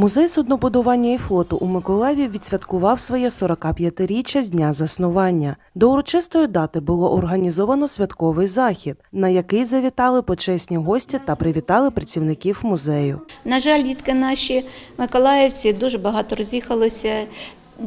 Музей суднобудування і флоту у Миколаєві відсвяткував своє 45-річчя з дня заснування. До урочистої дати було організовано святковий захід, на який завітали почесні гості та привітали працівників музею. На жаль, дітки наші миколаївці дуже багато роз'їхалося.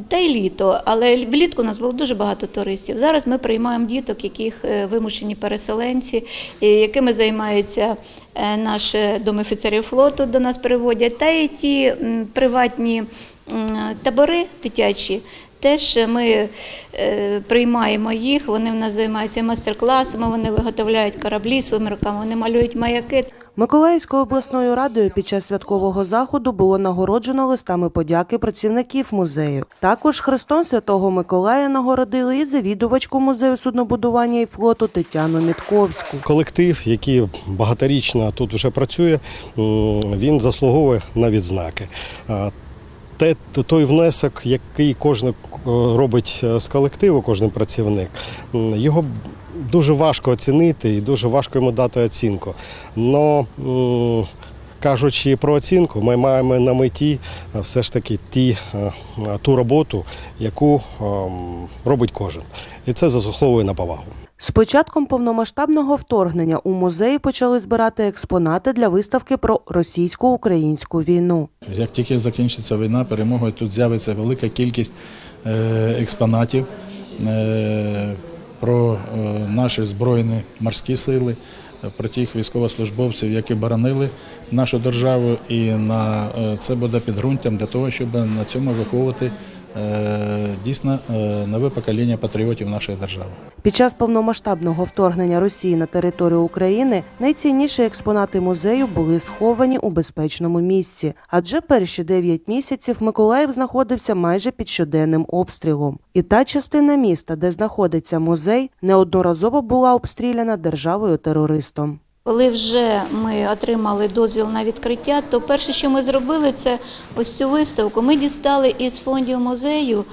Та й літо, але влітку у нас було дуже багато туристів. Зараз ми приймаємо діток, яких е, вимушені переселенці, якими займаються е, наш дом офіцерів флоту, до нас приводять, та й ті приватні табори дитячі. Теж ми е, приймаємо їх, вони в нас займаються майстер-класами, вони виготовляють кораблі своїми руками, вони малюють маяки. Миколаївською обласною радою під час святкового заходу було нагороджено листами подяки працівників музею. Також хрестом святого Миколая нагородили і завідувачку музею суднобудування і флоту Тетяну Мітковську. Колектив, який багаторічно тут вже працює, він заслуговує на відзнаки. Те, той внесок, який кожен е, робить е, з колективу, кожен працівник, його дуже важко оцінити і дуже важко йому дати оцінку. Но кажучи про оцінку, ми маємо на меті е, все ж таки ті, е, е, ту роботу, яку ем, робить кожен. І це заслуговує на повагу. З початком повномасштабного вторгнення у музеї почали збирати експонати для виставки про російсько-українську війну. Як тільки закінчиться війна, перемогою тут з'явиться велика кількість експонатів про е, наші збройні морські сили, е, про тих військовослужбовців, які боронили нашу державу, і на е, це буде підґрунтям для того, щоб на цьому виховувати дійсно е, нове покоління патріотів нашої держави. Під час повномасштабного вторгнення Росії на територію України найцінніші експонати музею були сховані у безпечному місці, адже перші 9 місяців Миколаїв знаходився майже під щоденним обстрілом. І та частина міста, де знаходиться музей, неодноразово була обстріляна державою терористом. Коли вже ми отримали дозвіл на відкриття, то перше, що ми зробили, це ось цю виставку. Ми дістали із фондів музею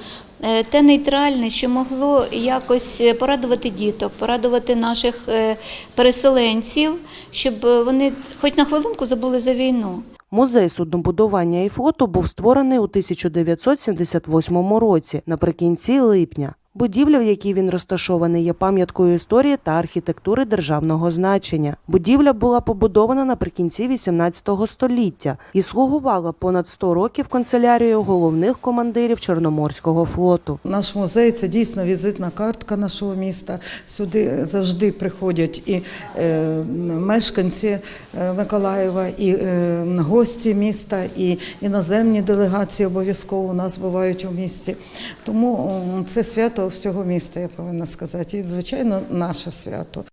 е, те нейтральне, що могло якось порадувати діток, порадувати наших е, переселенців, щоб вони хоч на хвилинку забули за війну. Музей суднобудування і флоту був створений у 1978 році, наприкінці липня. Будівля, в якій він розташований, є пам'яткою історії та архітектури державного значення. Будівля була побудована наприкінці 18 століття і слугувала понад 100 років канцелярією головних командирів Чорноморського флоту. Наш музей це дійсно візитна картка нашого міста. Сюди завжди приходять і е, мешканці е, Миколаєва, і е, гості міста, і іноземні делегації обов'язково у нас бувають у місті. Тому це свято всього міста, я повинна сказати. І, звичайно, наше свято.